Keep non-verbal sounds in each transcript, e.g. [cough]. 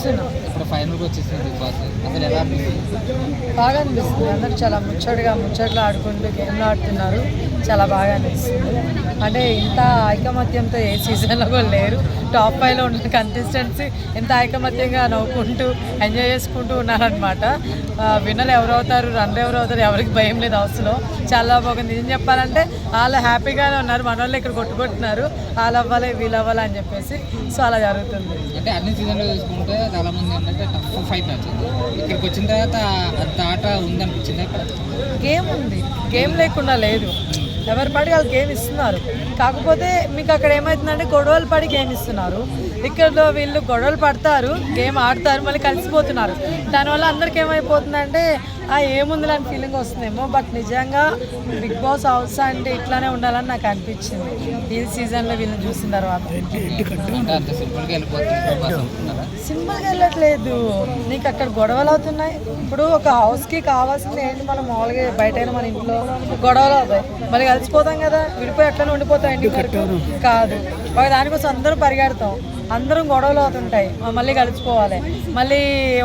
చూస్తున్నాం. ఇప్పుడు ఫైనల్కి వచ్చేసింది బిగ్ బాస్ అసలు ఎలా అనిపిస్తుంది బాగా అనిపిస్తుంది. అందరూ చాలా ముచ్చటగా ముచ్చట్లు ఆడుకుంటూ గేమ్లు ఆడుతున్నారు. చాలా బాగా అనిపిస్తుంది. అంటే ఇంత ఐకమత్యంతో ఏ సీజన్లో కూడా లేరు. టాప్ ఫైవ్లో ఉన్న కంటెస్టెంట్స్ ఎంత ఐకమత్యంగా నవ్వుకుంటూ ఎంజాయ్ చేసుకుంటూ ఉన్నారనమాట విన్నర్ ఎవరు అవుతారు రన్ ఎవరు అవుతారు ఎవరికి భయం లేదు హౌస్లో చాలా బాగుంది. ఏం చెప్పాలంటే వాళ్ళు హ్యాపీగానే ఉన్నారు. మన వాళ్ళు ఇక్కడ కొట్టుకుంటున్నారు. వాళ్ళు అవ్వాలి వీళ్ళు అవ్వాలి అని చెప్పేసి. సో అలా జరుగుతుంది. అంటే అన్ని సీజన్లో చూసుకుంటే చాలా మంది ఏంటంటే టఫ్ ఫైట్ నచ్చింది. ఇక్కడికి వచ్చిన తర్వాత అంత ఆట ఉందనిపించింది గేమ్ ఉంది. గేమ్ లేకుండా లేదు. ఎవరి పడి వాళ్ళు గేమ్ ఇస్తున్నారు. కాకపోతే మీకు అక్కడ ఏమవుతుందంటే గొడవలు పడి గేమ్ ఇస్తున్నారు. ఇక్కడ వీళ్ళు గొడవలు పడతారు గేమ్ ఆడతారు మళ్ళీ కలిసిపోతున్నారు. దానివల్ల అందరికి ఏమైపోతుందంటే ఏముంది అని ఫీలింగ్ వస్తుందేమో బట్ నిజంగా బిగ్ బాస్ హౌస్ అంటే ఇట్లానే ఉండాలని నాకు అనిపించింది. ఈ సీజన్లో వీళ్ళని చూసిన తర్వాత. సింపుల్గా వెళ్ళట్లేదు. నీకు అక్కడ గొడవలు అవుతున్నాయి. ఇప్పుడు ఒక హౌస్కి కావాల్సింది ఏంటి? మనం మామూలుగా బయట మన ఇంట్లో గొడవలు అవుతాయి. మళ్ళీ కలిసిపోతాం కదా. విడిపోయి అట్లనే ఉండిపోతాం ఇంటి వరకు. కాదు. ఒక దానికోసం అందరూ పరిగెడతాం. అందరం గొడవలు అవుతుంటాయి. మళ్ళీ కలిసిపోవాలి మళ్ళీ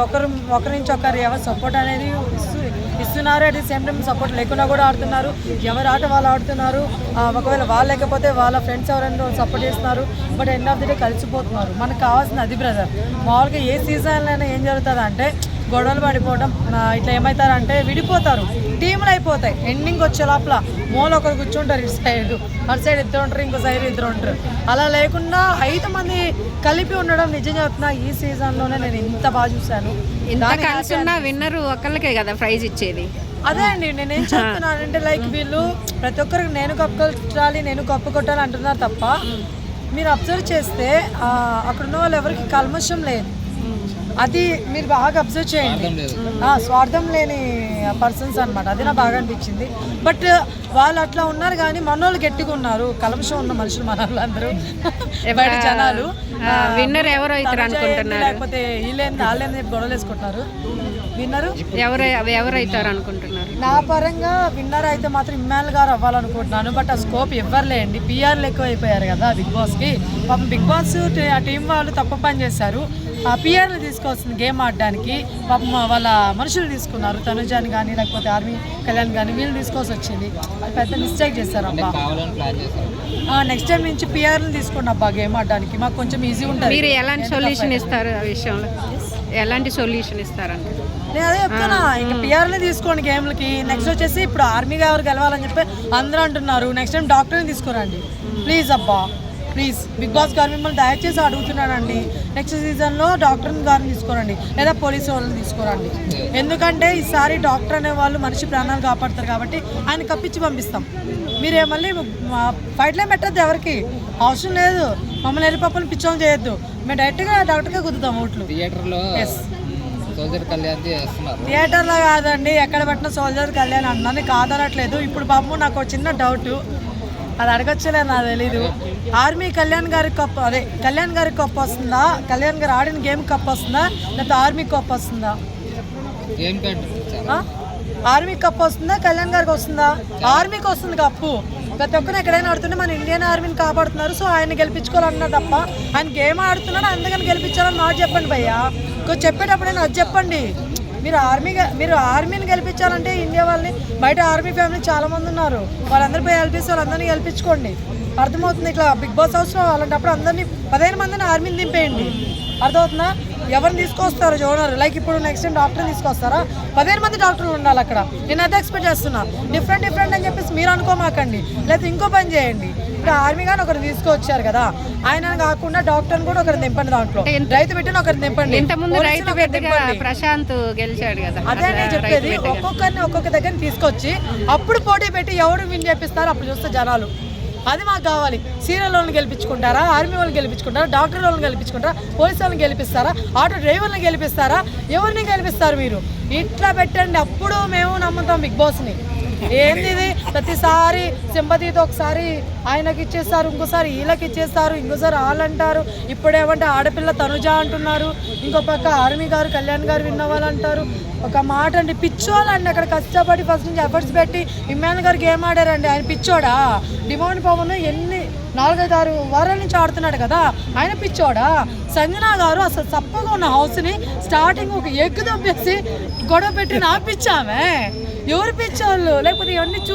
ఒకరు ఒకరి నుంచి ఒకరు ఎవరు సపోర్ట్ అనేది ఇస్తున్నారు. At the same time support లేకుండా కూడా ఆడుతున్నారు. ఎవరు ఆట వాళ్ళు ఆడుతున్నారు. ఒకవేళ వాళ్ళు లేకపోతే వాళ్ళ ఫ్రెండ్స్ ఎవరైనా సపోర్ట్ చేస్తున్నారు. But end of the day కలిసిపోతున్నారు. మనకు కావాల్సిన అది బ్రదర్ మామూలుగా ఏ సీజన్లో అయినా ఏం జరుగుతుంది అంటే గొడవలు పడిపోవడం ఇట్లా ఏమవుతారంటే విడిపోతారు. టీంలు అయిపోతాయి. ఎండింగ్ వచ్చే లోపల మూల ఒకరు కూర్చుంటారు ఇటు సైడ్. అటు సైడ్ ఇద్దరు ఉంటారు ఇంకో సైడ్ ఇద్దరు ఉంటారు. అలా లేకుండా ఐదు మంది కలిపి ఉండడం నిజం చెప్తున్నా ఈ సీజన్లోనే నేను ఇంత బాగా చూశాను. ఇంత దానికి కలిసి ఉన్న విన్నర్ ఒక్కళ్ళకే కదా ప్రైజ్ ఇచ్చేది. అదే అండి నేనేం చెప్తున్నానంటే [laughs] లైక్ వీళ్ళు ప్రతి ఒక్కరికి నేను కప్పు కొట్టాలి నేను కప్పు కొట్టాలి అంటున్నారు తప్ప మీరు అబ్జర్వ్ చేస్తే అక్కడ ఉన్న వాళ్ళు ఎవరికి కల్మషం లేదు. అది మీరు బాగా అబ్జర్వ్ చేయండి. స్వార్థం లేని పర్సన్స్ అన్నమాట. అది నాకు బాగా అనిపించింది. బట్ వాళ్ళు అట్లా ఉన్నారు కానీ మనోళ్ళు గట్టిగా ఉన్నారు. కలమషం ఉన్న మనుషులు మన వాళ్ళందరూ బయట జనాలు. విన్నర్ ఎవరు లేకపోతే వీళ్ళేంది వాళ్ళేంది గొడవలు వేసుకుంటున్నారు. విన్నరు ఎవరు ఎవరు అవుతారు అనుకుంటున్నారు? నా పరంగా విన్నర్ అయితే మాత్రం ఇమ్మాన్ గారు అవ్వాలనుకుంటున్నాను. బట్ ఆ స్కోప్ ఇవ్వర్లేండి పిఆర్లు ఎక్కువ అయిపోయారు కదా బిగ్ బాస్కి. పాపం బిగ్ బాస్ టీ- ఆ టీం వాళ్ళు తప్పు పని చేశారు. పిఆర్లు తీసుకోవాల్సింది గేమ్ ఆడడానికి పాపం వాళ్ళ మనుషులు తీసుకున్నారు. తనుజాని కానీ లేకపోతే ఆర్మీ కళ్యాణ్ కానీ వీళ్ళు తీసుకోవాల్సి వచ్చింది. అది పెద్ద మిస్టేక్ చేశారు అబ్బా. కావాలని ప్లాన్ చేశారు. నెక్స్ట్ టైం నుంచి పిఆర్లు తీసుకోండి అబ్బా గేమ్ ఆడడానికి. మాకు కొంచెం ఈజీ ఉంటుంది. మీరు ఎలాంటి సొల్యూషన్ ఇస్తారు ఆ విషయంలో? ఎలాంటి సొల్యూషన్ ఇస్తారంట? నేను అదే చెప్తున్నా ఇంకా పిఆర్ని తీసుకోండి గేమ్లకి. నెక్స్ట్ వచ్చేసి ఇప్పుడు ఆర్మీ గారు గెలవాలని చెప్పి అందరూ అంటున్నారు. నెక్స్ట్ టైం డాక్టర్ని తీసుకురండి. ప్లీజ్ అబ్బా. ప్లీజ్ బిగ్ బాస్ గారు మిమ్మల్ని దయచేసి అడుగుతున్నానండి నెక్స్ట్ సీజన్లో డాక్టర్ గారిని తీసుకురండి. లేదా పోలీసు వాళ్ళని తీసుకురండి. ఎందుకంటే ఈసారి డాక్టర్ అనే వాళ్ళు మనిషి ప్రాణాలు కాపాడతారు కాబట్టి ఆయన కప్పించి పంపిస్తాం. మీరే మళ్ళీ ఫైట్లో పెట్టద్దు ఎవరికి. అవసరం లేదు. మమ్మల్ని వెళ్ళి పప్పుని పిచ్చోని చేయొద్దు. మేము డైరెక్ట్గా డాక్టర్గా కుదుతాం ఓట్లు. థియేటర్లో కళ్యాణ్ చేస్తున్నారు. థియేటర్లో కాదండి ఎక్కడ పెట్టిన సోల్జర్ కళ్యాణ్ అన్నాను కాదనట్లేదు. ఇప్పుడు బాబు నాకు ఒక చిన్న డౌట్ అది అడగచ్చులే నాకు తెలీదు. ఆర్మీ కళ్యాణ్ గారి కప్ అదే కళ్యాణ్ గారి కప్ వస్తుందా? కళ్యాణ్ గారు ఆడిన గేమ్ కప్ వస్తుందా? లేకపోతే ఆర్మీ కప్ వస్తుందా? ఆర్మీ కప్ వస్తుందా? కళ్యాణ్ గారికి వస్తుందా? ఆర్మీకి వస్తుంది కప్పు. ప్రతి ఒక్కరు ఎక్కడైనా ఆడుతుంటే మన ఇండియన్ ఆర్మీని కాపాడుతున్నారు. సో ఆయన గెలిపించుకోవాలన్నా తప్ప ఆయన గేమ్ ఆడుతున్నాడు అందుకని గెలిపించాలని నాకు చెప్పండి భయ్యా. కొంచెం చెప్పేటప్పుడైనా అది చెప్పండి. మీరు ఆర్మీ మీరు ఆర్మీని గెలిపించాలంటే ఇండియా వాళ్ళని బయట ఆర్మీ ఫ్యామిలీ చాలామంది ఉన్నారు. వాళ్ళందరూ పోయి గెలిపిస్తే వాళ్ళందరినీ గెలిపించుకోండి. అర్థమవుతుంది ఇట్లా బిగ్ బాస్ హౌస్లో అలాంటప్పుడు అందరినీ పదిహేను మందిని ఆర్మీని దింపేయండి. అర్థమవుతుందా? ఎవరిని తీసుకొస్తారు జోనర్ లైక్ ఇప్పుడు నెక్స్ట్ టైం డాక్టర్ తీసుకొస్తారా? పదిహేను మంది డాక్టర్లు ఉండాలి అక్కడ. నేను అదే ఎక్స్పెక్ట్ చేస్తున్నా. డిఫరెంట్ డిఫరెంట్ అని చెప్పేసి మీరు అనుకోమాకండి. లేకపోతే ఇంకో పని చేయండి. ఇప్పుడు ఆర్మీ కానీ ఒకరు తీసుకొచ్చారు కదా ఆయన కాకుండా డాక్టర్ని కూడా ఒకరిని దింపండి దాంట్లో. రైతు పెట్టిన ఒకరిని దింపండి. ప్రశాంత్ గెలిచాడు కదా అదే నేను చెప్పేది. ఒక్కొక్కరిని ఒక్కొక్క దగ్గర తీసుకొచ్చి అప్పుడు పోటీ పెట్టి ఎవరు విన్ చేపిస్తారో అప్పుడు చూస్తే జనాలు. అది మాకు కావాలి. సీరియల్ వాళ్ళని గెలిపించుకుంటారా? ఆర్మీ వాళ్ళని గెలిపించుకుంటారా? డాక్టర్ వాళ్ళని గెలిపించుకుంటారా? పోలీస్ వాళ్ళని గెలిపిస్తారా? ఆటో డ్రైవర్ని గెలిపిస్తారా? ఎవరిని గెలిపిస్తారు మీరు? ఇట్లా పెట్టండి. అప్పుడు మేము నమ్ముతాం బిగ్ బాస్ని. ఏంది ఇది ప్రతిసారి సింపతితో ఒకసారి ఆయనకి ఇచ్చేస్తారు ఇంకోసారి వీళ్ళకి ఇచ్చేస్తారు ఇంకోసారి వాళ్ళు అంటారు ఇప్పుడేమంటే ఆడపిల్ల తనుజ అంటున్నారు ఇంకో పక్క ఆర్మీ గారు కళ్యాణ్ గారు విన్నవాళ్ళు అంటారు ఒక మాట అండి పిచ్చోళ్ళండి అక్కడ కష్టపడి ఫస్ట్ నుంచి ఎఫర్ట్స్ పెట్టి. ఇమ్మాన్ గారు గేమ్ ఆడారండి? ఆయన పిచ్చోడా? డిమాండ్ పవన్ ఎన్ని నాలుగైదు ఆరు వారాల నుంచి ఆడుతున్నాడు కదా ఆయన పిచ్చోడా? సంజనా గారు అసలు చప్పగా ఉన్న హౌస్ని స్టార్టింగ్ ఒక ఎగ్గు దొబ్బేసి గొడవ పెట్టి నాపించామే ఎవరు పిచ్చోళ్ళు లేకపోతే ఇవన్నీ చూ